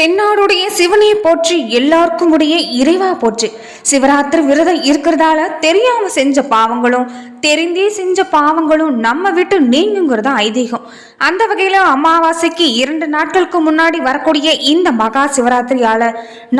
தென்னாடுடைய சிவனை போற்றி எல்லாருக்கும் உடைய இறைவா போற்றி. சிவராத்திரி விரதம் இருக்கிறதால தெரியாம செஞ்ச பாவங்களும் தெரிந்தே செஞ்ச பாவங்களும் நம்ம விட்டு நீங்குங்கிறது ஐதீகம். அந்த வகையில அமாவாசைக்கு இரண்டு நாட்களுக்கு முன்னாடி வரக்கூடிய இந்த மகா சிவராத்திரியால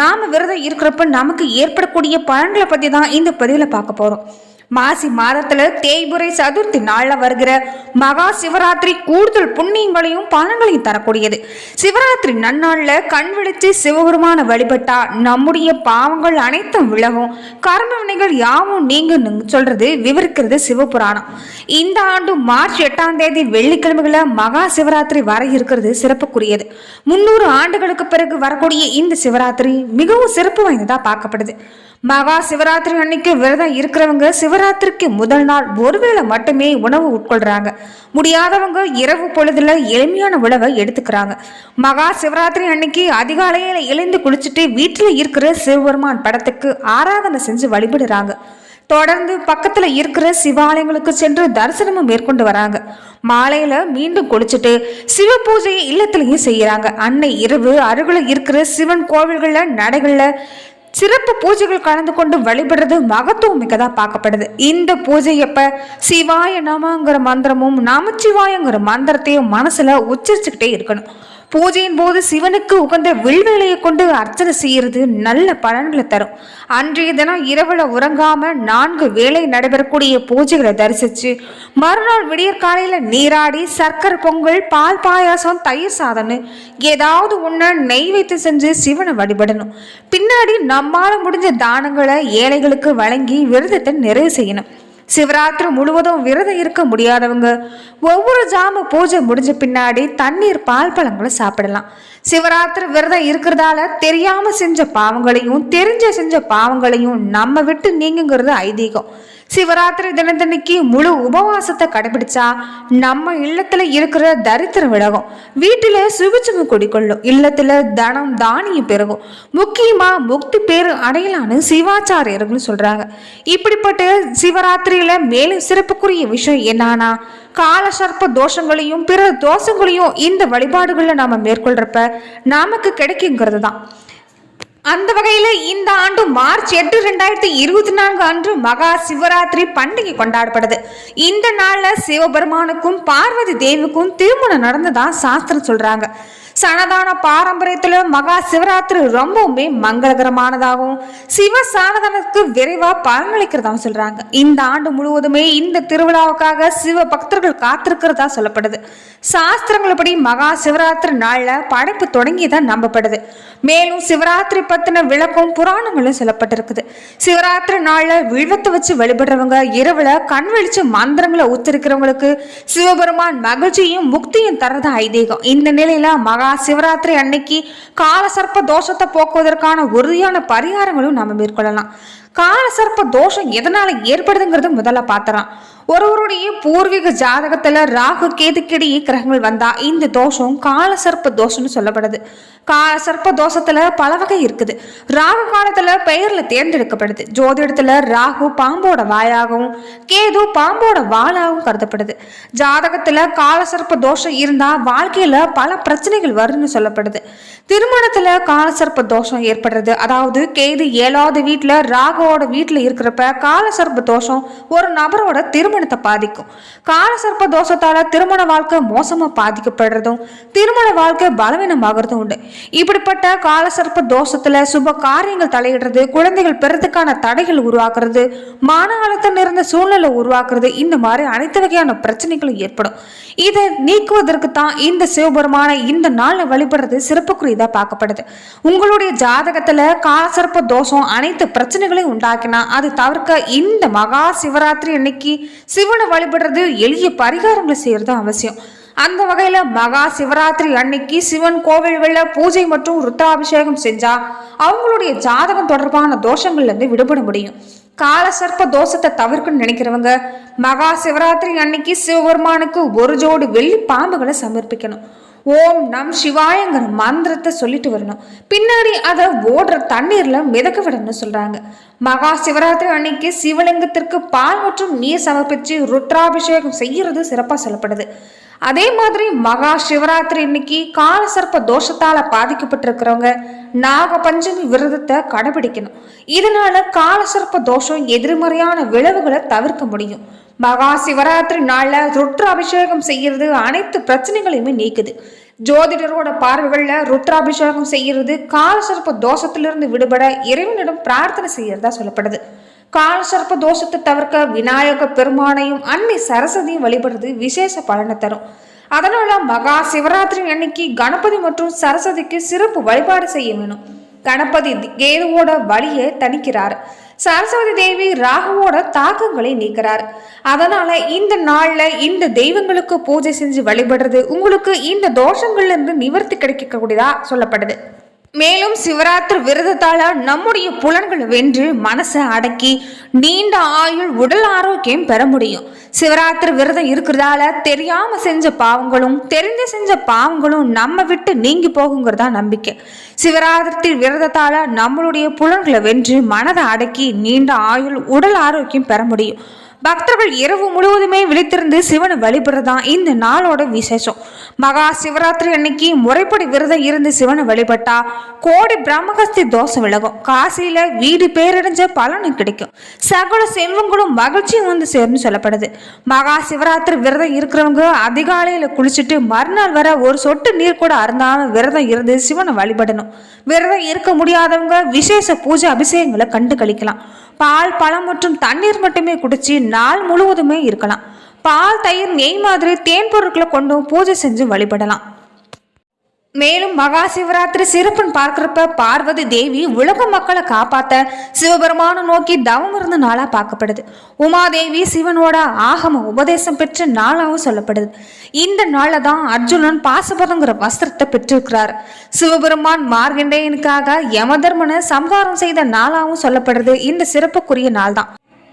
நாம விரதம் இருக்கிறப்ப நமக்கு ஏற்படக்கூடிய பலன்களை பத்தி தான் இந்த பதிவுல பார்க்க போறோம். மாசி மாதத்துல தேய்புரை சதுர்த்தி நாள்ல வருகிற மகா சிவராத்திரி கூடுதல் புண்ணியங்களையும் பலன்களையும் தரக்கூடியது. சிவராத்திரி நன்னாள்ல கண் விழித்து சிவபெருமான வழிபட்டா நம்முடைய பாவங்கள் அனைத்தும் விலகும். கர்ம வினைகள் யாவும் நீங்க சொல்றது விவரிக்கிறது சிவபுராணம். இந்த ஆண்டு மார்ச் எட்டாம் தேதி வெள்ளிக்கிழமைகள மகா சிவராத்திரி வர இருக்கிறது சிறப்புக்குரியது. முன்னூறு ஆண்டுகளுக்கு பிறகு வரக்கூடிய இந்த சிவராத்திரி மிகவும் சிறப்பு வாய்ந்ததா பார்க்கப்படுது. மகா சிவராத்திரி அன்னைக்கு விரதம் இருக்கிறவங்க சிவராத்திரிக்கு முதல் நாள் ஒருவேளை மட்டுமே உணவு உட்கொள்றாங்க. முடியாதவங்க இரவு பொழுதுல எளிமையான உணவை எடுத்துக்கிறாங்க. மகா சிவராத்திரி அன்னைக்கு அதிகாலையில எழுந்து குளிச்சுட்டு வீட்டில் இருக்கிற சிவபெருமான் படத்துக்கு ஆராதனை செஞ்சு வழிபடுறாங்க. தொடர்ந்து பக்கத்துல இருக்கிற சிவாலயங்களுக்கு சென்று தரிசனமும் மேற்கொண்டு வராங்க. மாலையில மீண்டும் குளிச்சுட்டு சிவ பூஜையை இல்லத்திலையும் செய்யறாங்க. அன்னை இரவு அருகில் இருக்கிற சிவன் கோவில்கள்ல நடைகள்ல சிறப்பு பூஜைகள் கலந்து கொண்டு வழிபடுறது மகத்துவம் மிக்கதா பார்க்கப்படுது. இந்த பூஜை எப்ப? சிவாய நமங்கிற மந்திரமும் நமச்சிவாயங்கிற மந்திரத்தையும் மனசுல உச்சரிச்சுக்கிட்டே இருக்கணும். பூஜையின் போது சிவனுக்கு உகந்த வில்வேலையை கொண்டு அர்ச்சனை செய்யறது நல்ல பலன்களை தரும். அன்றைய தினம் இரவுல உறங்காம நான்கு வேளை நடைபெறக்கூடிய பூஜைகளை தரிசிச்சு மறுநாள் விடியற் காலையில நீராடி சர்க்கரை பொங்கல் பால் பாயாசம் தயிர் சாதம்னு ஏதாவது ஒன்று நெய் வைத்து செஞ்சு சிவனை வழிபடணும். பின்னாடி நம்மால முடிஞ்ச தானங்களை ஏழைகளுக்கு வழங்கி விரதத்தை நிறைவு செய்யணும். சிவராத்திரி முழுவதும் விரதம் இருக்க முடியாதவங்க ஒவ்வொரு ஜாம பூஜை முடிஞ்ச பின்னாடி தண்ணீர் பால் பழங்களை சாப்பிடலாம். சிவராத்திரி விரதம் இருக்கிறதால தெரியாம செஞ்ச பாவங்களையும் தெரிஞ்ச செஞ்ச பாவங்களையும் நம்ம விட்டு நீங்குங்கிறது ஐதீகம். சிவராத்திரி தினத்தன்னைக்கு முழு உபவாசத்தை கடைபிடிச்சா நம்ம இல்லத்துல இருக்கிற தரித்திரம் விலகும். வீட்டுல சுபிச்சம குடிக்கொள்ளும் இல்லத்துல தனம் தானியம் பெருகும். முக்கியமா முக்தி பேரு அடையலான்னு சிவாச்சாரியர்கள் சொல்றாங்க. இப்படிப்பட்ட சிவராத்திரியில மேலும் சிறப்புக்குரிய விஷயம் என்னன்னா கால சர்ப்ப தோஷங்களையும் பிற தோஷங்களையும் இந்த வழிபாடுகளை நாம மேற்கொள்றப்ப நமக்கு கிடைக்குங்கிறது தான் அந்த வகையில இந்த ஆண்டு மார்ச் எட்டு ரெண்டாயிரத்தி இருபத்தி நான்கு அன்று மகா சிவராத்திரி பண்டிகை கொண்டாடப்படுது. இந்த நாள்ல சிவபெருமானுக்கும் பார்வதி தேவிக்கும் திருமணம் நடந்ததா சாஸ்திரம் சொல்றாங்க. சனதான பாரம்பரியத்துல மகா சிவராத்திரி ரொம்பவுமே மங்களகரமானதாகவும் சிவ சானதானத்துக்கு விரைவா பலனளிக்கிறதாகவும் சொல்றாங்க. இந்த ஆண்டு முழுவதுமே இந்த திருவிழாவுக்காக சிவ பக்தர்கள் காத்திருக்கிறதா சொல்லப்படுது. சாஸ்திரங்களப்படி மகா சிவராத்திரி நாள்ல படைப்பு தொடங்கியதான் நம்பப்படுது. மேலும் சிவராத்திரி பத்தின விளக்கம் புராணங்களும் சொல்லப்பட்டிருக்குது. சிவராத்திரி நாள்ல விழுவத்தை வச்சு வழிபடுறவங்க இரவுல கண் வெளிச்சு மந்திரங்களை உச்சரிக்கிறவங்களுக்கு சிவபெருமான் மகிழ்ச்சியும் முக்தியும் தரதா ஐதீகம். இந்த நிலையில மகா சிவராத்திரி அன்னைக்கு காலசர்ப்ப தோஷத்தை போக்குவதற்கான உறுதியான பரிகாரங்களும் நம்ம மேற்கொள்ளலாம். கால சர்ப்ப தோஷம் எதனால ஏற்படுதுங்கிறது முதல்ல பார்த்தலாம் ஒருவருடைய பூர்வீக ஜாதகத்துல ராகு கேதுக்கிடையே கிரகங்கள் வந்தா இந்த தோஷம் கால சர்ப்ப தோஷம்னு சொல்லப்படுது. கால சர்ப்ப தோஷத்துல பல வகை இருக்குது. ராகு காலத்துல பெயர்ல தேர்ந்தெடுக்கப்படுது. ஜோதிடத்துல ராகு பாம்போட வாயாகவும் கேது பாம்போட வாளாகவும் கருதப்படுது. ஜாதகத்துல கால சர்ப்ப தோஷம் இருந்தா வாழ்க்கையில பல பிரச்சனைகள் வரும்னு சொல்லப்படுது. திருமணத்துல கால சர்ப்ப தோஷம் ஏற்படுறது. அதாவது கேது ஏழாவது வீட்டுல ராகுவோட வீட்டில் இருக்கிறப்ப கால தோஷம் ஒரு நபரோட திருமணத்தை பாதிக்கும். கால தோஷத்தால் திருமண வாழ்க்கை மோசமாக பாதிக்கப்படுறதும் திருமண வாழ்க்கை பலவீனமாகறதும் உண்டு. இப்படிப்பட்ட கால தோஷத்தில் சுப காரியங்கள் தலையிடுறது குழந்தைகள் பிறதுக்கான தடைகள் உருவாக்குறது மன அழுத்தம் நிறைந்த சூழ்நிலை உருவாக்குறது இந்த மாதிரி அனைத்து வகையான பிரச்சனைகளும் ஏற்படும். இதை நீக்குவதற்கு தான் இந்த சிவபெருமான இந்த நாளில் வழிபடுறது சிறப்புக்குரியதாக பார்க்கப்படுது. உங்களுடைய ஜாதகத்தில் காசர்ப்ப தோஷம் அனைத்து பிரச்சனைகளையும் உண்டாக்கினா அது தவிர்க்க இந்த மகா சிவராத்திரி அன்னைக்கு சிவனை வழிபடுறது எளிய பரிகாரங்களை செய்யறது அவசியம். அந்த வகையில மகா சிவராத்திரி அன்னைக்கு சிவன் கோவில்களில் பூஜை மற்றும் ருத்ராபிஷேகம் செஞ்சா அவங்களுடைய ஜாதகம் தொடர்பான தோஷங்கள்ல இருந்து விடுபட முடியும். காலசர்ப்ப தோஷத்தை தவிர்க்கணும்னு நினைக்கிறவங்க மகா சிவராத்திரி அன்னைக்கு சிவபெருமானுக்கு ஒரு ஜோடி வெள்ளி பாம்புகளை சமர்ப்பிக்கணும். ஓம் நம் சிவாயங்கிற மந்திரத்தை சொல்லிட்டு வரணும். பின்னாடி அதை ஓடுற தண்ணீரில் மிதக்க விடணும்னு சொல்கிறாங்க மகா சிவராத்திரி அன்னைக்கு சிவலிங்கத்திற்கு பால் மற்றும் நீர் சமர்ப்பித்து ருத்ராபிஷேகம் செய்கிறது சிறப்பாக சொல்லப்படுது. அதே மாதிரி மகா சிவராத்திரி இன்னைக்கு கால சர்ப்ப தோஷத்தால பாதிக்கப்பட்டிருக்கிறவங்க நாக பஞ்சமி விரதத்தை கடைபிடிக்கணும். இதனால கால சர்ப்ப தோஷம் எதிர்மறையான விளைவுகளை தவிர்க்க முடியும். மகா சிவராத்திரி நாளில் ருத்ராபிஷேகம் செய்யறது அனைத்து பிரச்சனைகளையுமே நீக்குது. ஜோதிடரோட பார்வைகளில் ருத்ராபிஷேகம் செய்யறது காலசர்ப்ப தோஷத்திலிருந்து விடுபட இறைவனிடம் பிரார்த்தனை செய்யறதா சொல்லப்படுது. காலசர்ப்ப தோஷத்தை தவிர்க்க விநாயக பெருமானையும் அன்னை சரஸ்வதியும் வழிபடுறது விசேஷ பலனை தரும். அதனால மகா சிவராத்திரி அன்னைக்கு கணபதி மற்றும் சரஸ்வதிக்கு சிறப்பு வழிபாடு செய்ய வேணும். கணபதி கேதுவோட வழியை தணிக்கிறார். சரஸ்வதி தேவி ராகுவோட தாக்கங்களை நீக்கிறார். அதனால இந்த நாள்ல இந்த தெய்வங்களுக்கு பூஜை செஞ்சு வழிபடுறது உங்களுக்கு இந்த தோஷங்கள்ல இருந்து நிவர்த்தி கிடைக்கக்கூடியதா சொல்லப்படுது. மேலும் சிவராத்திரி விரதத்தால நம்முடைய புலன்களை வென்று மனசை அடக்கி நீண்ட ஆயுள் உடல் ஆரோக்கியம் பெற முடியும். சிவராத்திரி விரதம் இருக்கிறதால தெரியாம செஞ்ச பாவங்களும் தெரிஞ்சு செஞ்ச பாவங்களும் நம்ம விட்டு நீங்கி போகுங்கிறதா நம்பிக்கை. சிவராத்திரி விரதத்தால நம்மளுடைய புலன்களை வென்று மனதை அடக்கி நீண்ட ஆயுள் உடல் ஆரோக்கியம் பெற முடியும். பக்தர்கள் இரவு முழுவதுமே விழித்திருந்து சிவனை வழிபடுறதான் இந்த நாளோட விசேஷம். மகா சிவராத்திரி அன்னைக்கு முறைப்படி விரதம் இருந்து சிவனை வழிபட்டா கோடி பிரம்மகஸ்தி தோஷம் விலகும். காசியில வீடு பேரடைஞ்ச பலனும் கிடைக்கும். சகல செல்வங்களும் மகிழ்ச்சியும் வந்து சேர்ந்து சொல்லப்படுது. மகா சிவராத்திரி விரதம் இருக்கிறவங்க அதிகாலையில குளிச்சுட்டு மறுநாள் வர ஒரு சொட்டு நீர் கூட அருந்தாம விரதம் இருந்து சிவனை வழிபடணும். விரதம் இருக்க முடியாதவங்க விசேஷ பூஜை அபிஷேகங்களை கண்டு கழிக்கலாம். பால் பழம் மற்றும் தண்ணீர் மட்டுமே குடிச்சு நாள் முழுவதுமே இருக்கலாம். பால் தயிர் நெய் மாதிரி தேன் பொருட்களை கொண்டும் பூஜை செஞ்சு வழிபடலாம். மேலும் மகா சிவராத்திரி சிறப்புன்னு பார்க்குறப்ப பார்வதி தேவி உலக மக்களை காப்பாத்த சிவபெருமானை நோக்கி தவம் இருந்த நாளா பார்க்கப்படுது. உமாதேவி சிவனோட ஆகம உபதேசம் பெற்ற நாளாகவும் சொல்லப்படுது. இந்த நாளில் தான் அர்ஜுனன் பாசுபதங்கிற வஸ்திரத்தை பெற்றிருக்கிறார். சிவபெருமான் மார்கண்டேயனுக்காக யமதர்மனை சம்ஹாரம் செய்த நாளாகவும் சொல்லப்படுது. இந்த சிறப்புக்குரிய நாள் தான்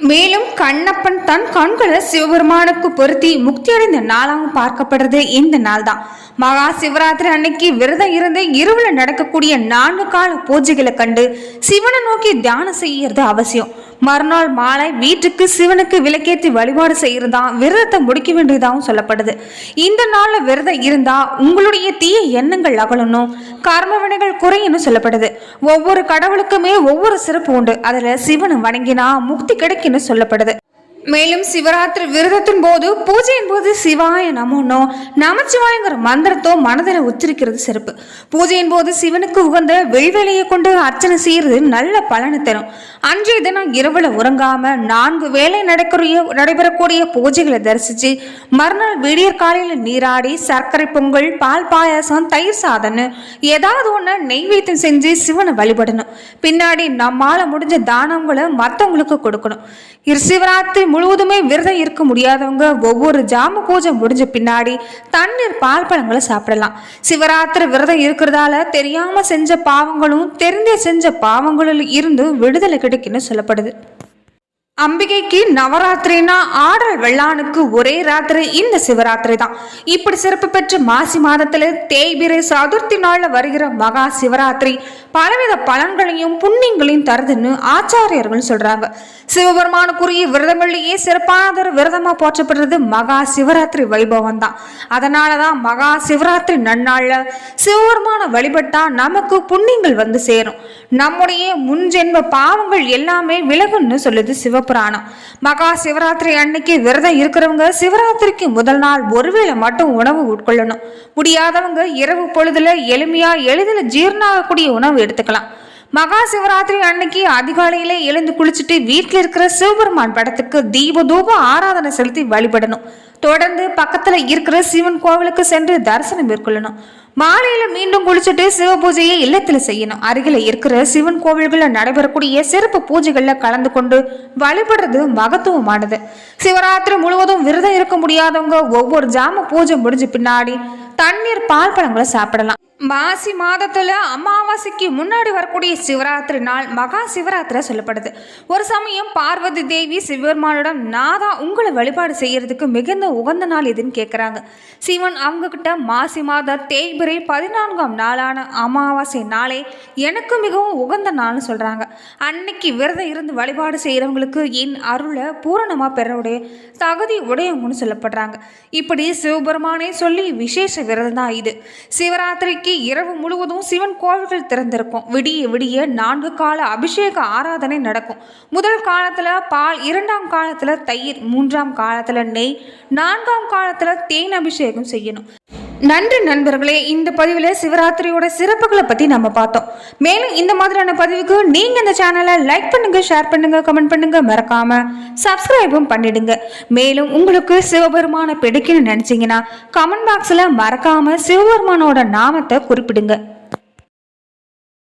மேலும் கண்ணப்பன் தன் கண்களை சிவபெருமானுக்கு பொருத்தி முக்தி அடைந்த நாளாகவும் பார்க்கப்படுறது இந்த நாள் தான் மகா சிவராத்திரி அன்னைக்கு விரதம் இருந்து இரவுல நடக்கக்கூடிய நான்கு கால பூஜைகளை கண்டு சிவனை நோக்கி தியானம் செய்யறது அவசியம். மறுநாள் மாலை வீட்டுக்கு சிவனுக்கு விளக்கேற்றி வழிபாடு செய்யறதான் விரதத்தை முடிக்க வேண்டியதாகவும் சொல்லப்படுது. இந்த நாளில் விரதம் இருந்தா உங்களுடைய தீய எண்ணங்கள் அகலணும். கர்ம வினைகள் குறையணும் சொல்லப்படுது. ஒவ்வொரு கடவுளுக்குமே ஒவ்வொரு சிறப்பு உண்டு. அதில் சிவனை வணங்கினா முக்தி கிடைக்குன்னு சொல்லப்படுது. மேலும் சிவராத்திரி விரதத்தின் போது பூஜையின் போது சிவாய நமோனோ நமச்சிவாயங்கிற மந்திரத்தோ மனதில் உச்சரிக்கிறது சிறப்பு. பூஜையின் போது சிவனுக்கு உகந்த வெள்வேலையை கொண்டு அர்ச்சனை செய்யறது நல்ல பலனை தரும். அன்றைய தினம் இரவுல உறங்காம நான்கு வேலை நடக்கிற நடைபெறக்கூடிய பூஜைகளை தரிசிச்சு மறுநாள் விடியற் காலையில நீராடி சர்க்கரை பொங்கல் பால் பாயாசம் தயிர் சாதம்னு ஏதாவது ஒன்று நெய்வேத்தியம் செஞ்சு சிவனை வழிபடணும். பின்னாடி நம்மால முடிஞ்ச தானங்களை மற்றவங்களுக்கு கொடுக்கணும். இரு சிவராத்திரி முழுவதுமே விரதம் இருக்க முடியாதவங்க ஒவ்வொரு ஜாம பூஜை முடிஞ்ச பின்னாடி தண்ணீர் பால் பழங்களை சாப்பிடலாம். சிவராத்திரி விரதம் இருக்கிறதால தெரியாம செஞ்ச பாவங்களும் தெரிந்தே செஞ்ச பாவங்களில் இருந்து விடுதலை கிடைக்குன்னு சொல்லப்படுது. அம்பிகைக்கு நவராத்திரினா ஆடல் வெள்ளானுக்கு ஒரே ராத்திரி இந்த சிவராத்திரி தான். இப்படி சிறப்பு பெற்ற மாசி மாதத்துல தேய்பிரை சதுர்த்தி நாள்ல வருகிற மகா சிவராத்திரி பலவித பலன்களையும் புண்ணியங்களையும் தருதுன்னு ஆச்சாரியர்கள் சொல்றாங்க. சிவபெருமானுக்குரிய விரதங்கள்லயே சிறப்பானதொரு விரதமா போற்றப்படுறது மகா சிவராத்திரி வைபவம் தான். அதனாலதான் மகா சிவராத்திரி நன்னாள்ல சிவபெருமான வழிபட்டா நமக்கு புண்ணியங்கள் வந்து சேரும். நம்முடைய முன்ஜென்ம பாவங்கள் எல்லாமே விலகுன்னு சொல்லுது புராணம். மகா சிவராத்திரி அன்னைக்கு விரதம் இருக்கிறவங்க சிவராத்திரிக்கு முதல் நாள் ஒருவேளை மட்டும் உணவு உட்கொள்ளணும். முடியாதவங்க இரவு பொழுதுல எளிமையா எளிதில் ஜீர்ணாகக்கூடிய உணவு எடுத்துக்கலாம். மகா சிவராத்திரி அன்னைக்கு அதிகாலையில எழுந்து குளிச்சுட்டு வீட்டில் இருக்கிற சிவபெருமான் படத்துக்கு தீப தூப ஆராதனை செலுத்தி வழிபடணும். தொடர்ந்து பக்கத்தில் இருக்கிற சிவன் கோவிலுக்கு சென்று தரிசனம் மேற்கொள்ளணும். மாலையில மீண்டும் குளிச்சுட்டு சிவ பூஜையை இல்லத்துல செய்யணும். அருகில இருக்கிற சிவன் கோவில்கள்ல நடைபெறக்கூடிய சிறப்பு பூஜைகள்ல கலந்து கொண்டு வழிபடுறது மகத்துவமானது. சிவராத்திரி முழுவதும் விரதம் இருக்க முடியாதவங்க ஒவ்வொரு ஜாம பூஜை முடிஞ்ச பின்னாடி தண்ணீர் பால் பழங்களை சாப்பிடலாம். மாசி மாதத்தில் அமாவாசைக்கு முன்னாடி வரக்கூடிய சிவராத்திரி நாள் மகா சிவராத்திரி சொல்லப்படுது. ஒரு சமயம் பார்வதி தேவி சிவபெருமானிடம் நாதா உங்களை வழிபாடு செய்கிறதுக்கு மிகுந்த உகந்த நாள் எதுன்னு கேட்குறாங்க சிவன் அவங்கக்கிட்ட மாசி மாத தேய்பிரை பதினான்காம் நாளான அமாவாசை நாளே எனக்கு மிகவும் உகந்த நாள்னு சொல்கிறாங்க அன்னைக்கு விரதம் இருந்து வழிபாடு செய்கிறவங்களுக்கு என் அருளை பூரணமாக பெறவுடைய தகுதி உடையவங்கன்னு சொல்லப்படுறாங்க. இப்படி சிவபெருமானே சொல்லி விசேஷ விரதம் தான் இது. சிவராத்திரிக்கு இரவு முழுவதும் சிவன் கோவில்கள் திறந்திருக்கும். விடிய விடிய நான்கு கால அபிஷேக ஆராதனை நடக்கும். முதல் காலத்தில் பால் இரண்டாம் காலத்தில் தயிர் மூன்றாம் காலத்தில் நெய் நான்காம் காலத்தில் தேன் அபிஷேகம் செய்யணும். நன்றி நண்பர்களே இந்த பதிவில் சிவராத்திரியோட சிறப்புகளை பற்றி நம்ம பார்த்தோம். மேலும் இந்த மாதிரியான பதிவுக்கு நீங்கள் இந்த சேனலை லைக் பண்ணுங்கள் ஷேர் பண்ணுங்கள் கமெண்ட் பண்ணுங்கள் மறக்காமல் சப்ஸ்கிரைபும் பண்ணிடுங்க. மேலும் உங்களுக்கு சிவபெருமானை பிடிக்குன்னு நினச்சிங்கன்னா கமெண்ட் பாக்ஸில் மறக்காமல் சிவபெருமானோட நாமத்தை குறிப்பிடுங்க.